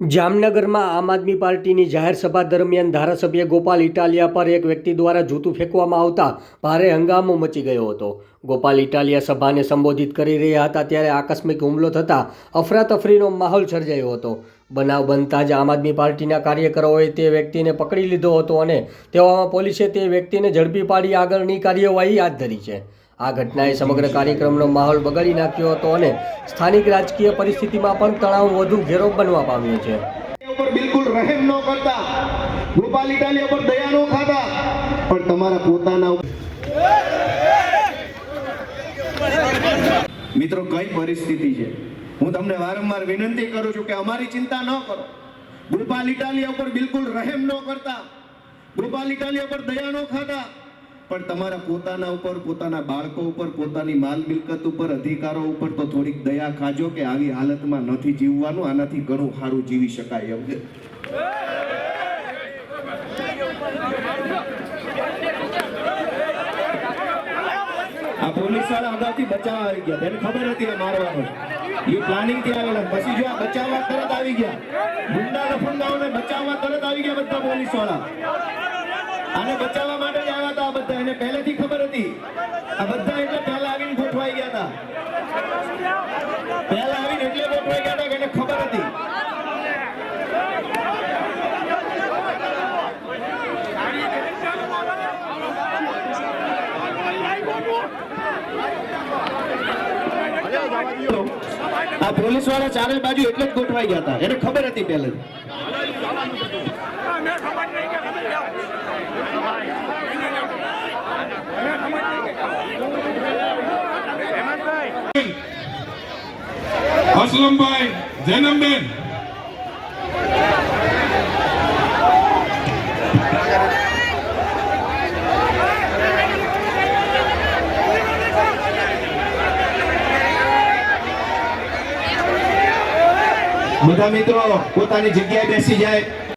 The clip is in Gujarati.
જામનગરમાં આમ આદમી પાર્ટીની જાહેર સભા દરમિયાન ધારાસભ્ય ગોપાલ ઇટાલિયા પર એક વ્યક્તિ દ્વારા જૂતું ફેંકવામાં આવતા ભારે હંગામો મચી ગયો હતો. ગોપાલ ઇટાલિયા સભાને સંબોધિત કરી રહ્યા હતા ત્યારે આકસ્મિક હુમલો થતાં અફરાતફરીનો માહોલ સર્જાયો હતો. બનાવ બનતા જ આમ આદમી પાર્ટીના કાર્યકરોએ તે વ્યક્તિને પકડી લીધો હતો અને તેવામાં પોલીસે તે વ્યક્તિને ઝડપી પાડી આગળની કાર્યવાહી હાથ ધરી છે. આ ઘટનાએ સમગ્ર કાર્યક્રમનો માહોલ બગાડી નાખ્યો હતો અને સ્થાનિક રાજકીય પરિસ્થિતિમાં પણ તણાવ વધુ ઘેરો બનવા પામ્યો છે. ઉપર બિલકુલ રહેમ ન કરતા. ગોપાલ ઉપર પર દયા ન ખાતા. પણ તમારા પોતાના મિત્રો, કઈ પરિસ્થિતિ છે? હું તમને વારંવાર વિનંતી કરું છું કે અમારી ચિંતા ન કરો. ગોપાલ ઇટાલિયા ઉપર બિલકુલ રહેમ ન કરતા. ગોપાલ ઇટાલિયા ઉપર દયા ન ખાતા. પણ તમારા પોતાના ઉપર, પોતાના બાળકો ઉપર, પોતાની માલ મિલકત ઉપર, અધિકારો ઉપર તો થોડીક દયા ખાજો કે આવી હાલતમાં નથી જીવવાનું, આનાથી ઘણું સારું જીવી શકાય એમ આ પોલીસવાળા અગાઉથી બચાવવા આવી ગયા. તેને ખબર હતી આ મારવાનો. એ પ્લાનિંગથી આવેલા. પછી જો આ બચાવવા તરત આવી ગયા. ગુંડા લફંગાઓને બચાવવા તરત આવી ગયા બધા પોલીસવાળા. આને બચાવવા માટે જ એને પહેલેથી ખબર હતી. આ બધા એટલે પહેલા આવીને ગોઠવાઈ ગયા હતા. પહેલા આવીને એટલે ગોઠવાઈ ગયા હતા કે એને ખબર હતી. આ પોલીસવાળા ચારે બાજુ એટલે જ ગોઠવાઈ ગયા હતા. એને ખબર હતી પહેલેથી. અસલમભાઈ જૈનમબેન બધા મિત્રો પોતાની જગ્યાએ બેસી જાય.